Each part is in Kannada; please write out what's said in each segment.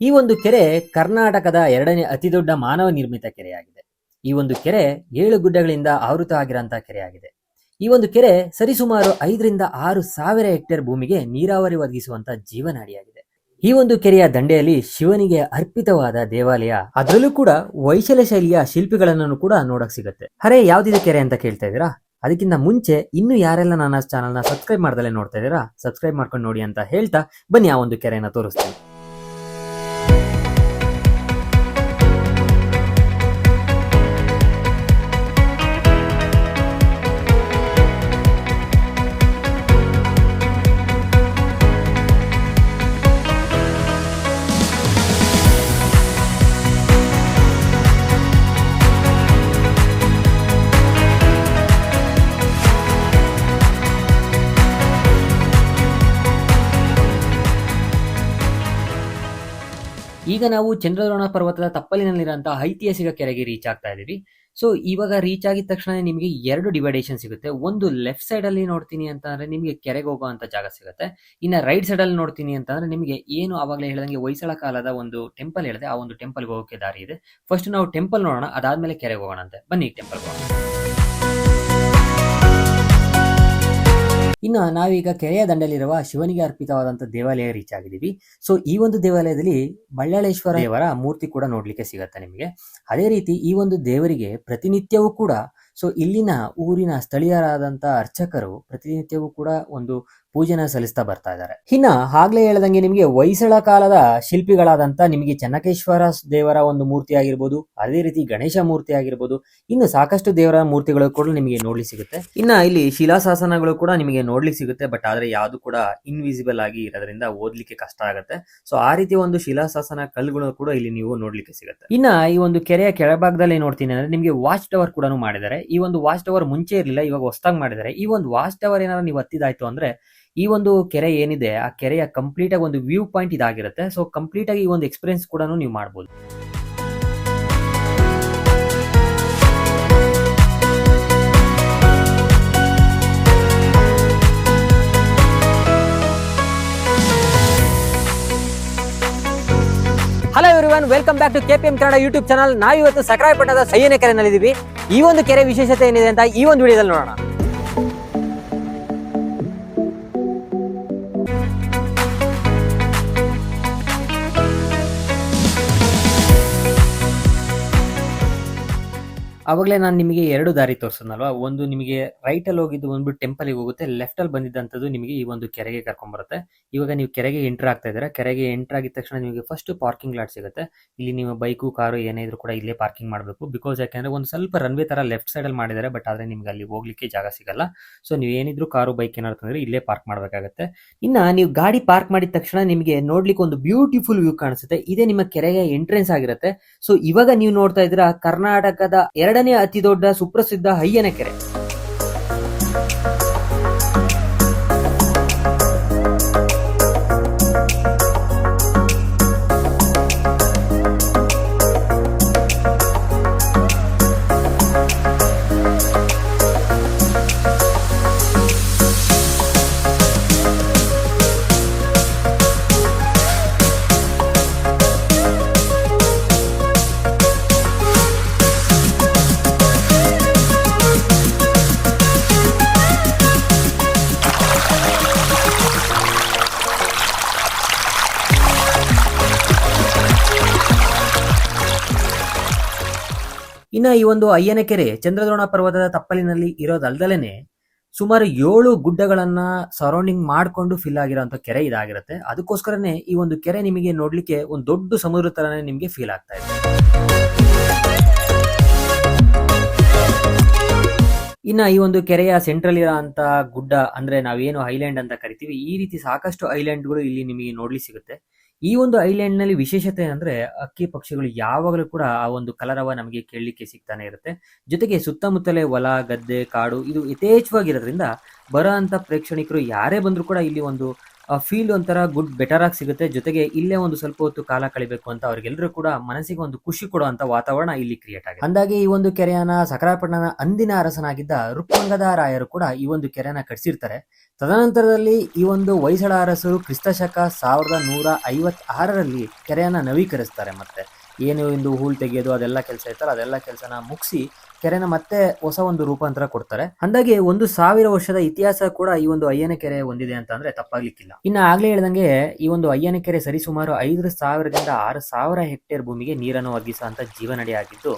ಈ ಒಂದು ಕೆರೆ ಕರ್ನಾಟಕದ ಎರಡನೇ ಅತಿ ದೊಡ್ಡ ಮಾನವ ನಿರ್ಮಿತ ಕೆರೆಯಾಗಿದೆ. ಈ ಒಂದು ಕೆರೆ ಏಳು ಗುಡ್ಡಗಳಿಂದ ಆವೃತ ಆಗಿರುವಂತಹ ಕೆರೆಯಾಗಿದೆ. ಈ ಒಂದು ಕೆರೆ ಸರಿಸುಮಾರು ಐದರಿಂದ ಆರು ಸಾವಿರ ಹೆಕ್ಟೇರ್ ಭೂಮಿಗೆ ನೀರಾವರಿ ಒದಗಿಸುವಂತಹ ಜೀವನಾಡಿಯಾಗಿದೆ. ಈ ಒಂದು ಕೆರೆಯ ದಂಡೆಯಲ್ಲಿ ಶಿವನಿಗೆ ಅರ್ಪಿತವಾದ ದೇವಾಲಯ, ಅದರಲ್ಲೂ ಕೂಡ ವೈಶಾಲ್ಯ ಶೈಲಿಯ ಶಿಲ್ಪಿಗಳನ್ನು ಕೂಡ ನೋಡಕ್ ಸಿಗುತ್ತೆ. ಅರೆ ಯಾವ್ದಿದೆ ಕೆರೆ ಅಂತ ಕೇಳ್ತಾ ಇದ್ದೀರಾ? ಅದಕ್ಕಿಂತ ಮುಂಚೆ ಇನ್ನು ಯಾರೆಲ್ಲ ನನ್ನ ಚಾನಲ್ನ ಸಬ್ಸ್ಕ್ರೈಬ್ ಮಾಡ್ದಲೇ ನೋಡ್ತಾ ಇದ್ದೀರಾ ಸಬ್ಸ್ಕ್ರೈಬ್ ಮಾಡ್ಕೊಂಡು ನೋಡಿ ಅಂತ ಹೇಳ್ತಾ ಬನ್ನಿ, ಆ ಒಂದು ಕೆರೆಯನ್ನ ತೋರಿಸ್ತೀನಿ. ಈಗ ನಾವು ಚಂದ್ರದ್ರೋಣ ಪರ್ವತದ ತಪ್ಪಲಿನಲ್ಲಿರುವಂತಹ ಐತಿಹಾಸಿಕ ಕೆರೆಗೆ ರೀಚ್ ಆಗ್ತಾ ಇದ್ದೀವಿ ಸೊ ಇವಾಗ ರೀಚ್ ಆಗಿದ ತಕ್ಷಣ ನಿಮಗೆ ಎರಡು ಡಿವೈಡೇಷನ್ ಸಿಗುತ್ತೆ. ಒಂದು ಲೆಫ್ಟ್ ಸೈಡ್ ಅಲ್ಲಿ ನೋಡ್ತೀನಿ ಅಂತ ಅಂದ್ರೆ ನಿಮಗೆ ಕೆರೆಗೆ ಹೋಗುವಂತ ಜಾಗ ಸಿಗುತ್ತೆ. ಇನ್ನ ರೈಟ್ ಸೈಡ್ ಅಲ್ಲಿ ನೋಡ್ತೀನಿ ಅಂತ ಅಂದ್ರೆ ನಿಮಗೆ ಏನು ಆವಾಗಲೇ ಹೇಳ್ದಂಗೆ ಹೊಯ್ಸಳ ಕಾಲದ ಒಂದು ಟೆಂಪಲ್ ಹೇಳಿದೆ, ಆ ಒಂದು ಟೆಂಪಲ್ಗೆ ಹೋಗೋಕೆ ದಾರಿ ಇದೆ. ಫಸ್ಟ್ ನಾವು ಟೆಂಪಲ್ ನೋಡೋಣ, ಅದಾದ್ಮೇಲೆ ಕೆರೆಗೆ ಹೋಗೋಣ ಅಂತೆ. ಬನ್ನಿ ಟೆಂಪಲ್ ಹೋಗೋಣ. ಇನ್ನು ನಾವೀಗ ಕೆರೆಯ ದಂಡಲ್ಲಿರುವ ಶಿವನಿಗೆ ಅರ್ಪಿತವಾದಂತಹ ದೇವಾಲಯ ರೀಚ್ ಆಗಿದ್ದೀವಿ. ಸೊ ಈ ಒಂದು ದೇವಾಲಯದಲ್ಲಿ ಬಳ್ಳಾಳೇಶ್ವರ ದೇವರ ಮೂರ್ತಿ ಕೂಡ ನೋಡ್ಲಿಕ್ಕೆ ಸಿಗತ್ತೆ ನಿಮಗೆ. ಅದೇ ರೀತಿ ಈ ಒಂದು ದೇವರಿಗೆ ಪ್ರತಿನಿತ್ಯವೂ ಕೂಡ ಸೊ ಇಲ್ಲಿನ ಊರಿನ ಸ್ಥಳೀಯರಾದಂತ ಅರ್ಚಕರು ಪ್ರತಿನಿತ್ಯವೂ ಕೂಡ ಒಂದು ಪೂಜೆನ ಸಲ್ಲಿಸ್ತಾ ಬರ್ತಾ ಇದ್ದಾರೆ. ಇನ್ನ ಆಗ್ಲೇ ಹೇಳ್ದಂಗೆ ನಿಮಗೆ ಹೊಯ್ಸಳ ಕಾಲದ ಶಿಲ್ಪಿಗಳಾದಂತ ನಿಮಗೆ ಚೆನ್ನಕೇಶ್ವರ ದೇವರ ಒಂದು ಮೂರ್ತಿ ಆಗಿರ್ಬೋದು, ಅದೇ ರೀತಿ ಗಣೇಶ ಮೂರ್ತಿ ಆಗಿರ್ಬೋದು, ಇನ್ನು ಸಾಕಷ್ಟು ದೇವರ ಮೂರ್ತಿಗಳು ಕೂಡ ನಿಮಗೆ ನೋಡ್ಲಿಕ್ಕೆ ಸಿಗುತ್ತೆ. ಇನ್ನ ಇಲ್ಲಿ ಶಿಲಾಶಾಸನಗಳು ಕೂಡ ನಿಮಗೆ ನೋಡ್ಲಿಕ್ಕೆ ಸಿಗುತ್ತೆ, ಬಟ್ ಆದ್ರೆ ಯಾವುದು ಕೂಡ ಇನ್ವಿಸಿಬಲ್ ಆಗಿ ಇರೋದ್ರಿಂದ ಓದ್ಲಿಕ್ಕೆ ಕಷ್ಟ ಆಗುತ್ತೆ. ಸೊ ಆ ರೀತಿ ಒಂದು ಶಿಲಾಶಾಸನ ಕಲ್ಲುಗಳು ಕೂಡ ಇಲ್ಲಿ ನೀವು ನೋಡ್ಲಿಕ್ಕೆ ಸಿಗುತ್ತೆ. ಇನ್ನ ಈ ಒಂದು ಕೆರೆಯ ಕೆಳಭಾಗದಲ್ಲಿ ನೋಡ್ತೀನಿ ಅಂದ್ರೆ ನಿಮಗೆ ವಾಚ್ ಟವರ್ ಕೂಡ ಮಾಡಿದ್ದಾರೆ. ಈ ಒಂದು ವಾಚ್ ಟವರ್ ಮುಂಚೆ ಇರಲಿಲ್ಲ, ಇವಾಗ ಹೊಸದಾಗಿ ಮಾಡಿದ್ದಾರೆ. ಈ ಒಂದು ವಾಚ್ ಟವರ್ ಏನಾದ್ರು ನೀವು ಹತ್ತಿದಾಯ್ತು ಅಂದ್ರೆ ಈ ಒಂದು ಕೆರೆ ಏನಿದೆ, ಆ ಕೆರೆಯ ಕಂಪ್ಲೀಟ್ ಆಗಿ ಒಂದು ವ್ಯೂ ಪಾಯಿಂಟ್ ಇದಾಗಿರುತ್ತೆ. ಸೊ ಕಂಪ್ಲೀಟ್ ಆಗಿ ಈ ಒಂದು ಎಕ್ಸ್ಪೀರಿಯನ್ಸ್ ಕೂಡ ನೀವು ಮಾಡ್ಬೋದು. Hello everyone welcome back to KPM Kannada YouTube channel ನಾವು ಇವತ್ತು ಸಕರಾಯಪಟ್ಟಣದ ಸೈಯನ ಕೆರೆನಲ್ಲಿದ್ದೀವಿ. ಈ ಒಂದು ಕೆರೆ ವಿಶೇಷತೆ ಏನಿದೆ ಅಂತ ಈ ಒಂದು ವಿಡಿಯೋದಲ್ಲಿ ನೋಡೋಣ. ಅವಾಗಲೇ ನಾನು ನಿಮಗೆ ಎರಡು ದಾರಿ ತೋರಿಸೋನಲ್ವಾ ಒಂದು ನಿಮಗೆ ರೈಟ್ ಅಲ್ಲಿ ಹೋಗಿದ್ದು ಬಂದ್ಬಿಟ್ಟು ಟೆಂಪಲ್ಗೆ ಹೋಗುತ್ತೆ ಲೆಫ್ಟ್ ಅಲ್ಲಿ ಬಂದಿದ್ದಂಥದ್ದು ನಿಮಗೆ ಈ ಒಂದು ಕೆರೆಗೆ ಕರ್ಕೊಂಡ್ ಬರುತ್ತೆ ಇವಾಗ ನೀವು ಕೆರೆಗೆ ಎಂಟರ್ ಆಗ್ತಾ ಇದ್ದೀರಾ, ಕೆರೆಗೆ ಎಂಟ್ರ್ ಆಗಿದ ತಕ್ಷಣ ನಿಮಗೆ ಫಸ್ಟ್ ಪಾರ್ಕಿಂಗ್ ಲಾಟ್ ಸಿಗುತ್ತೆ. ಇಲ್ಲಿ ನೀವು ಬೈಕು ಕಾರು ಏನೇ ಇದ್ರೂ ಕೂಡ ಇಲ್ಲೇ ಪಾರ್ಕಿಂಗ್ ಮಾಡಬೇಕು. ಬಿಕಾಸ್ ಯಾಕೆಂದರೆ ಒಂದು ಸ್ವಲ್ಪ ರನ್ವೇ ತರ ಲೆಫ್ಟ್ ಸೈಡ್ ಅಲ್ಲಿ ಮಾಡಿದ್ದಾರೆ ಬಟ್ ಆದ್ರೆ ನಿಮಗೆ ಅಲ್ಲಿ ಹೋಗ್ಲಿಕ್ಕೆ ಜಾಗ ಸಿಗಲ್ಲ. ಸೊ ನೀವು ಏನಿದ್ರು ಕಾರು ಬೈಕ್ ಏನಾದ್ರು ತಂದರೆ ಇಲ್ಲೇ ಪಾರ್ಕ್ ಮಾಡಬೇಕಾಗುತ್ತೆ. ಇನ್ನ ನೀವು ಗಾಡಿ ಪಾರ್ಕ್ ಮಾಡಿದ ತಕ್ಷಣ ನಿಮಗೆ ನೋಡ್ಲಿಕ್ಕೆ ಒಂದು ಬ್ಯೂಟಿಫುಲ್ ವ್ಯೂ ಕಾಣಿಸುತ್ತೆ. ಇದೇ ನಿಮ್ಮ ಕೆರೆಗೆ ಎಂಟ್ರೆನ್ಸ್ ಆಗಿರುತ್ತೆ. ಸೊ ಇವಾಗ ನೀವು ನೋಡ್ತಾ ಇದ್ದೀರಾ, ಕರ್ನಾಟಕದ ಎರಡನೇ ಅತಿ ದೊಡ್ಡ ಸುಪ್ರಸಿದ್ಧ ಹಯ್ಯನ ಕೆರೆ ಇನ್ನ ಈ ಒಂದು ಅಯ್ಯನ ಕೆರೆ ಚಂದ್ರದ್ರೋಣ ಪರ್ವತದ ತಪ್ಪಲಿನಲ್ಲಿ ಇರೋದಲ್ದಲೇನೆ ಸುಮಾರು ಏಳು ಗುಡ್ಡಗಳನ್ನ ಸರೌಂಡಿಂಗ್ ಮಾಡ್ಕೊಂಡು ಫಿಲ್ ಆಗಿರೋಂಥ ಕೆರೆ ಇದಾಗಿರುತ್ತೆ. ಅದಕ್ಕೋಸ್ಕರನೇ ಈ ಒಂದು ಕೆರೆ ನಿಮಗೆ ನೋಡ್ಲಿಕ್ಕೆ ಒಂದು ದೊಡ್ಡ ಸಮುದ್ರ ತರನೇ ನಿಮಗೆ ಫೀಲ್ ಆಗ್ತಾ ಇದೆ. ಇನ್ನ ಈ ಒಂದು ಕೆರೆಯ ಸೆಂಟ್ರಲ್ ಇರೋಂತ ಗುಡ್ಡ ಅಂದ್ರೆ ನಾವೇನು ಐಲ್ಯಾಂಡ್ ಅಂತ ಕರಿತೀವಿ, ಈ ರೀತಿ ಸಾಕಷ್ಟು ಐಲ್ಯಾಂಡ್ಗಳು ಇಲ್ಲಿ ನಿಮಗೆ ನೋಡ್ಲಿಕ್ಕೆ ಸಿಗುತ್ತೆ. ಈ ಒಂದು ಐಲ್ಯಾಂಡ್ನಲ್ಲಿ ವಿಶೇಷತೆ ಅಂದ್ರೆ ಅಕ್ಕಿ ಪಕ್ಷಿಗಳು ಯಾವಾಗಲೂ ಕೂಡ ಆ ಒಂದು ಕಲರವ ನಮಗೆ ಕೇಳಲಿಕ್ಕೆ ಸಿಗ್ತಾನೆ ಇರುತ್ತೆ. ಜೊತೆಗೆ ಸುತ್ತಮುತ್ತಲೇ ಹೊಲ, ಗದ್ದೆ, ಕಾಡು ಇದು ಯಥೇಚ್ಛವಾಗಿರೋದ್ರಿಂದ ಬರೋ ಅಂತ ಪ್ರೇಕ್ಷಣಿಕರು ಯಾರೇ ಬಂದರೂ ಕೂಡ ಇಲ್ಲಿ ಒಂದು ಫೀಲ್ ಒಂಥರ ಗುಡ್ ಬೆಟರ್ ಆಗಿ ಸಿಗುತ್ತೆ. ಜೊತೆಗೆ ಇಲ್ಲೇ ಒಂದು ಸ್ವಲ್ಪ ಹೊತ್ತು ಕಾಲ ಕಳಿಬೇಕು ಅಂತ ಅವ್ರಿಗೆಲ್ಲರೂ ಕೂಡ ಮನಸ್ಸಿಗೆ ಒಂದು ಖುಷಿ ಕೊಡುವಂತ ವಾತಾವರಣ ಇಲ್ಲಿ ಕ್ರಿಯೇಟ್ ಆಗಿದೆ. ಅಂದಾಗೆ ಈ ಒಂದು ಕೆರೆಯನ್ನ ಸಕರಾಪಟ್ಟಣದ ಅಂದಿನ ಅರಸನಾಗಿದ್ದ ರುಕ್ಮಂಗದ ರಾಯರು ಕೂಡ ಈ ಒಂದು ಕೆರೆಯನ್ನ ಕಟ್ಸಿರ್ತಾರೆ. ತದನಂತರದಲ್ಲಿ ಈ ಒಂದು ಹೊಯ್ಸಳ ಅರಸರು ಕ್ರಿಸ್ತ ಶಕ ಸಾವಿರದ ನೂರ ಐವತ್ತಾರರಲ್ಲಿ ಕೆರೆಯನ್ನ ನವೀಕರಿಸ್ತಾರೆ ಮತ್ತೆ. ಏನು ಒಂದು ಹೂಳ್ ತೆಗೆಯೋದು, ಅದೆಲ್ಲ ಕೆಲಸ ಇರ್ತಲ್ಲ ಅದೆಲ್ಲ ಕೆಲಸನ ಮುಗಿಸಿ ಕೆರೆನ ಮತ್ತೆ ಹೊಸ ಒಂದು ರೂಪಾಂತರ ಕೊಡ್ತಾರೆ. ಅಂದಾಗೆ ಒಂದು ಸಾವಿರ ವರ್ಷದ ಇತಿಹಾಸ ಕೂಡ ಈ ಒಂದು ಅಯ್ಯನ ಕೆರೆ ಹೊಂದಿದೆ ಅಂತ ಅಂದ್ರೆ ತಪ್ಪಾಗ್ಲಿಕ್ಕಿಲ್ಲ. ಇನ್ನು ಆಗ್ಲೇ ಹೇಳ್ದಂಗೆ ಈ ಒಂದು ಅಯ್ಯನ ಕೆರೆ ಸರಿಸುಮಾರು ಐದು ಸಾವಿರದಿಂದ ಆರು ಸಾವಿರ ಹೆಕ್ಟೇರ್ ಭೂಮಿಗೆ ನೀರನ್ನು ಒದಗಿಸುವಂತ ಜೀವನಡಿ ಆಗಿದ್ದು,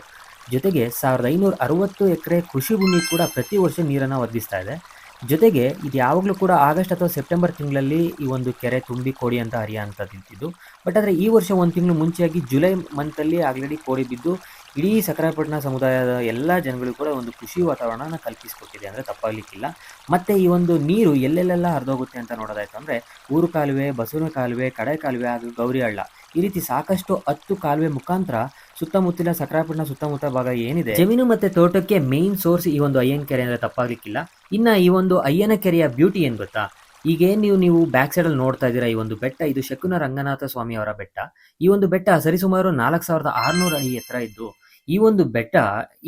ಜೊತೆಗೆ ಸಾವಿರದ ಐನೂರ ಅರವತ್ತು ಎಕರೆ ಕೃಷಿ ಭೂಮಿ ಕೂಡ ಪ್ರತಿ ವರ್ಷ ನೀರನ್ನು ಒದಗಿಸ್ತಾ ಇದೆ. ಜೊತೆಗೆ ಇದು ಯಾವಾಗಲೂ ಕೂಡ ಆಗಸ್ಟ್ ಅಥವಾ ಸೆಪ್ಟೆಂಬರ್ ತಿಂಗಳಲ್ಲಿ ಈ ಒಂದು ಕೆರೆ ತುಂಬಿ ಕೋಡಿ ಅಂತ ಹರಿಯುವಂಥದ್ದು ಇದ್ದಿದ್ದು ಬಟ್ ಆದರೆ ಈ ವರ್ಷ ಒಂದು ತಿಂಗಳು ಮುಂಚೆಯಾಗಿ ಜುಲೈ ಮಂತಲ್ಲಿ ಆಲ್ರೆಡಿ ಕೋಡಿ ಬಿದ್ದು ಇಡೀ ಸಕರಾಪಟ್ಟಣ ಸಮುದಾಯದ ಎಲ್ಲ ಜನಗಳು ಕೂಡ ಒಂದು ಖುಷಿ ವಾತಾವರಣನ ಕಲ್ಪಿಸಿಕೊಟ್ಟಿದೆ ಅಂದರೆ ತಪ್ಪಾಗಲಿಕ್ಕಿಲ್ಲ. ಮತ್ತು ಈ ಒಂದು ನೀರು ಎಲ್ಲೆಲ್ಲೆಲ್ಲ ಹರಿದೋಗುತ್ತೆ ಅಂತ ನೋಡೋದಾಯ್ತು ಅಂದರೆ ಊರು ಕಾಲುವೆ, ಬಸವನ ಕಾಲುವೆ ಕಡೆ ಕಾಲುವೆ ಹಾಗೂ ಗೌರಿ ಹಳ್ಳ ಈ ರೀತಿ ಸಾಕಷ್ಟು ಹತ್ತು ಕಾಲುವೆ ಮುಖಾಂತರ ಸುತ್ತಮುತ್ತಲಿನ ಸಕರಾಪಟ್ಟಣ ಸುತ್ತಮುತ್ತ ಭಾಗ ಏನಿದೆ? ಜಮೀನು ಮತ್ತೆ ತೋಟಕ್ಕೆ ಮೇನ್ ಸೋರ್ಸ್ ಈ ಒಂದು ಅಯ್ಯನ ಕೆರೆ ಅಂದ್ರೆ ತಪ್ಪಾಗ್ಲಿಕ್ಕಿಲ್ಲ. ಇನ್ನ ಈ ಒಂದು ಅಯ್ಯನ ಕೆರೆಯ ಬ್ಯೂಟಿ ಏನ್ ಗೊತ್ತಾ? ಈಗೇನ್ ನೀವು ನೀವು ಬ್ಯಾಕ್ ಸೈಡ್ ಅಲ್ಲಿ ನೋಡ್ತಾ ಇದ್ದೀರಾ ಈ ಒಂದು ಬೆಟ್ಟ. ಇದು ಶಕುನ ರಂಗನಾಥ ಸ್ವಾಮಿ ಅವರ ಬೆಟ್ಟ. ಈ ಒಂದು ಬೆಟ್ಟ ಸರಿಸುಮಾರು ನಾಲ್ಕು ಸಾವಿರದ ಆರುನೂರು ಅಡಿ ಎತ್ತರ ಇದ್ದು ಈ ಒಂದು ಬೆಟ್ಟ,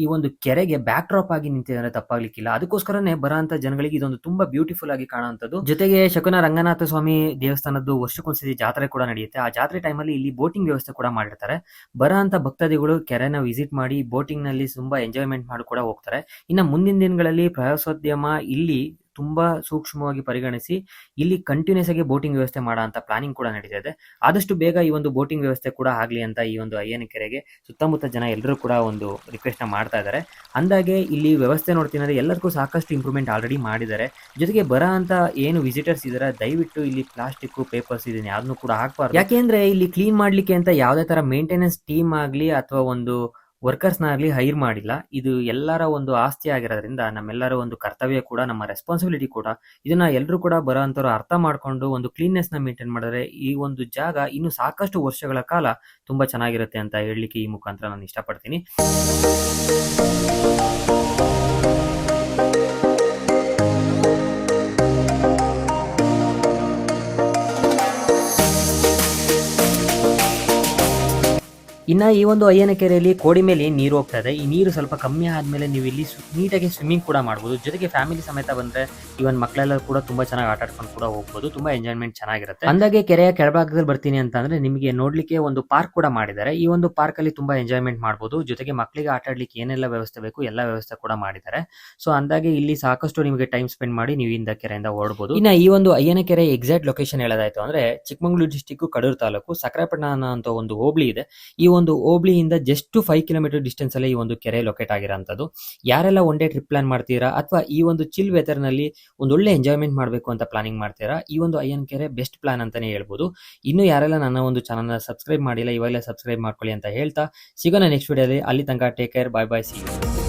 ಈ ಒಂದು ಕೆರೆಗೆ ಬ್ಯಾಕ್ ಡ್ರಾಪ್ ಆಗಿ ನಿಂತಿದೆ ಅಂದ್ರೆ ತಪ್ಪಾಗ್ಲಿಕ್ಕಿಲ್ಲ. ಅದಕ್ಕೋಸ್ಕರನೇ ಬರೋಂತ ಜನಗಳಿಗೆ ಇದೊಂದು ತುಂಬಾ ಬ್ಯೂಟಿಫುಲ್ ಆಗಿ ಕಾಣುವಂಥದ್ದು. ಜೊತೆಗೆ ಶಕುನ ರಂಗನಾಥ ಸ್ವಾಮಿ ದೇವಸ್ಥಾನದ್ದು ವರ್ಷಕ್ಕೊಂದ್ಸತಿ ಜಾತ್ರೆ ಕೂಡ ನಡೆಯುತ್ತೆ. ಆ ಜಾತ್ರೆ ಟೈಮಲ್ಲಿ ಇಲ್ಲಿ ಬೋಟಿಂಗ್ ವ್ಯವಸ್ಥೆ ಕೂಡ ಮಾಡಿರ್ತಾರೆ. ಬರೋಂತ ಭಕ್ತಾದಿಗಳು ಕೆರೆನ ವಿಸಿಟ್ ಮಾಡಿ ಬೋಟಿಂಗ್ನಲ್ಲಿ ತುಂಬಾ ಎಂಜಾಯ್ಮೆಂಟ್ ಮಾಡಿ ಕೂಡ ಹೋಗ್ತಾರೆ. ಇನ್ನು ಮುಂದಿನ ದಿನಗಳಲ್ಲಿ ಪ್ರವಾಸೋದ್ಯಮ ಇಲ್ಲಿ ತುಂಬಾ ಸೂಕ್ಷ್ಮವಾಗಿ ಪರಿಗಣಿಸಿ ಇಲ್ಲಿ ಕಂಟಿನ್ಯೂಸ್ ಆಗಿ ಬೋಟಿಂಗ್ ವ್ಯವಸ್ಥೆ ಮಾಡೋ ಅಂತ ಪ್ಲಾನಿಂಗ್ ಕೂಡ ನಡೀತಾ ಇದೆ. ಆದಷ್ಟು ಬೇಗ ಈ ಒಂದು ಬೋಟಿಂಗ್ ವ್ಯವಸ್ಥೆ ಕೂಡ ಆಗಲಿ ಅಂತ ಈ ಒಂದು ಅಯ್ಯನ ಕೆರೆಗೆ ಸುತ್ತಮುತ್ತ ಜನ ಎಲ್ಲರೂ ಕೂಡ ಒಂದು ರಿಕ್ವೆಸ್ಟ್ ಮಾಡ್ತಾ ಇದ್ದಾರೆ ಅಂದಾಗೆ ಇಲ್ಲಿ ವ್ಯವಸ್ಥೆ ನೋಡ್ತೀನಿ ಅಂದ್ರೆ ಎಲ್ಲರಿಗೂ ಸಾಕಷ್ಟು ಇಂಪ್ರೂವ್ಮೆಂಟ್ ಆಲ್ರೆಡಿ ಮಾಡಿದ್ದಾರೆ. ಜೊತೆಗೆ ಬರ ಅಂತ ಏನು ವಿಸಿಟರ್ಸ್ ಇದಾರೆ, ದಯವಿಟ್ಟು ಇಲ್ಲಿ ಪ್ಲಾಸ್ಟಿಕ್ ಪೇಪರ್ಸ್ ಇದನ್ನ ಯಾವ್ದನ್ನು ಕೂಡ ಹಾಕ್ಬಾರ್ದು. ಯಾಕೆಂದ್ರೆ ಇಲ್ಲಿ ಕ್ಲೀನ್ ಮಾಡ್ಲಿಕ್ಕೆ ಅಂತ ಯಾವುದೇ ತರ ಮೇಂಟೆನೆನ್ಸ್ ಟೀಮ್ ಆಗ್ಲಿ ಅಥವಾ ಒಂದು ವರ್ಕರ್ಸ್ನ ಆಗಲಿ ಹೈರ್ ಮಾಡಿಲ್ಲ. ಇದು ಎಲ್ಲರ ಒಂದು ಆಸ್ತಿ ಆಗಿರೋದ್ರಿಂದ ನಮ್ಮೆಲ್ಲರ ಒಂದು ಕರ್ತವ್ಯ ಕೂಡ, ನಮ್ಮ ರೆಸ್ಪಾನ್ಸಿಬಿಲಿಟಿ ಕೂಡ, ಇದನ್ನ ಎಲ್ಲರೂ ಕೂಡ ಬರೋ ಅಂಥವ್ರು ಅರ್ಥ ಮಾಡ್ಕೊಂಡು ಒಂದು ಕ್ಲೀನ್ನೆಸ್ನ ಮೇಂಟೈನ್ ಮಾಡಿದ್ರೆ ಈ ಒಂದು ಜಾಗ ಇನ್ನು ಸಾಕಷ್ಟು ವರ್ಷಗಳ ಕಾಲ ತುಂಬಾ ಚೆನ್ನಾಗಿರುತ್ತೆ ಅಂತ ಹೇಳಲಿಕ್ಕೆ ಈ ಮುಖಾಂತರ ನಾನು ಇಷ್ಟಪಡ್ತೀನಿ. ಇನ್ನ ಈ ಒಂದು ಅಯ್ಯನ ಕೆರೆಯಲ್ಲಿ ಕೋಡಿ ಮೇಲೆ ನೀರು ಹೋಗ್ತಾ ಇದೆ. ಈ ನೀರು ಸ್ವಲ್ಪ ಕಮ್ಮಿ ಆದಮೇಲೆ ನೀವು ಇಲ್ಲಿ ನೀಟಾಗಿ ಸ್ವಿಮ್ಮಿಂಗ್ ಕೂಡ ಮಾಡ್ಬೋದು. ಜೊತೆಗೆ ಫ್ಯಾಮಿಲಿ ಸಮೇತ ಬಂದ್ರೆ ಇವನ್ ಮಕ್ಕಳೆಲ್ಲ ಕೂಡ ತುಂಬಾ ಚೆನ್ನಾಗಿ ಆಟ ಆಡ್ಕೊಂಡು ಕೂಡ ಹೋಗ್ಬೋದು. ತುಂಬಾ ಎಂಜಾಯ್ಮೆಂಟ್ ಚೆನ್ನಾಗಿರುತ್ತೆ. ಅಂದಾಗೆ ಕೆರೆಯ ಕೆಳಭಾಗದಲ್ಲಿ ಬರ್ತೀನಿ ಅಂತ ಅಂದ್ರೆ ನಿಮಗೆ ನೋಡ್ಲಿಕ್ಕೆ ಒಂದು ಪಾರ್ಕ್ ಕೂಡ ಮಾಡಿದ್ದಾರೆ. ಈ ಒಂದು ಪಾರ್ಕ್ ಅಲ್ಲಿ ತುಂಬಾ ಎಂಜಾಯ್ಮೆಂಟ್ ಮಾಡ್ಬೋದು. ಜೊತೆಗೆ ಮಕ್ಕಳಿಗೆ ಆಟ ಆಡ್ಲಿಕ್ಕೆ ಏನೆಲ್ಲ ವ್ಯವಸ್ಥೆ ಬೇಕು, ಎಲ್ಲ ವ್ಯವಸ್ಥೆ ಕೂಡ ಮಾಡಿದ್ದಾರೆ. ಸೊ ಅಂದಾಗೆ ಇಲ್ಲಿ ಸಾಕಷ್ಟು ನಿಮಗೆ ಟೈಮ್ ಸ್ಪೆಂಡ್ ಮಾಡಿ ನೀವು ಇಂದ ಕೆರೆಯಿಂದ ಓಡಬಹುದು. ಇನ್ನ ಈ ಒಂದು ಅಯ್ಯನ ಕೆರೆ ಎಕ್ಸಾಕ್ಟ್ ಲೊಕೇಶನ್ ಹೇಳೋದಾಯ್ತು ಅಂದ್ರೆ ಚಿಕ್ಕಮಗಳೂರು ಡಿಸ್ಟಿಕ್ ಕಡೂರು ತಾಲೂಕು. ಸಕರಾಪಟ್ಟಣ ಅಂತ ಒಂದು ಹೋಬಳಿ ಇದೆ. ಈ ಹೋಬಳಿಯಿಂದ ಜಸ್ಟ್ ಫೈವ್ ಕಿಲೋಮೀಟರ್ ಡಿಸ್ಟೆನ್ಸ್ ಅಲ್ಲಿ ಈ ಒಂದು ಕೆರೆ ಲೊಕೇಟ್ ಆಗಿರೋಂಥದ್ದು. ಯಾರೆಲ್ಲ ಒನ್ ಡೇ ಟ್ರಿಪ್ ಪ್ಲಾನ್ ಮಾಡ್ತೀರಾ? ಅಥವಾ ಈ ಒಂದು ಚಿಲ್ ವೆದರ್ನಲ್ಲಿ ಒಂದು ಒಳ್ಳೆ ಎಂಜಾಯ್ಮೆಂಟ್ ಮಾಡಬೇಕು ಅಂತ ಪ್ಲಾನಿಂಗ್ ಮಾಡ್ತೀರಾ? ಈ ಒಂದು ಅಯ್ಯನ್ ಕೆರೆ ಬೆಸ್ಟ್ ಪ್ಲಾನ್ ಅಂತಾನೆ ಹೇಳ್ಬೋದು. ಇನ್ನು ಯಾರೆಲ್ಲ ನನ್ನ ಒಂದು ಚಾನಲ್ನ ಸಬ್ಸ್ಕ್ರೈಬ್ ಮಾಡಿಲ್ಲ, ಇವಾಗಲೇ ಸಬ್ಸ್ಕ್ರೈಬ್ ಮಾಡ್ಕೊಳ್ಳಿ ಅಂತ ಹೇಳ್ತಾ, ಸಿಗೋಣ ನೆಕ್ಸ್ಟ್ ವಿಡಿಯೋದಲ್ಲಿ ಅಲ್ಲಿ. ತನಕ take care bye bye see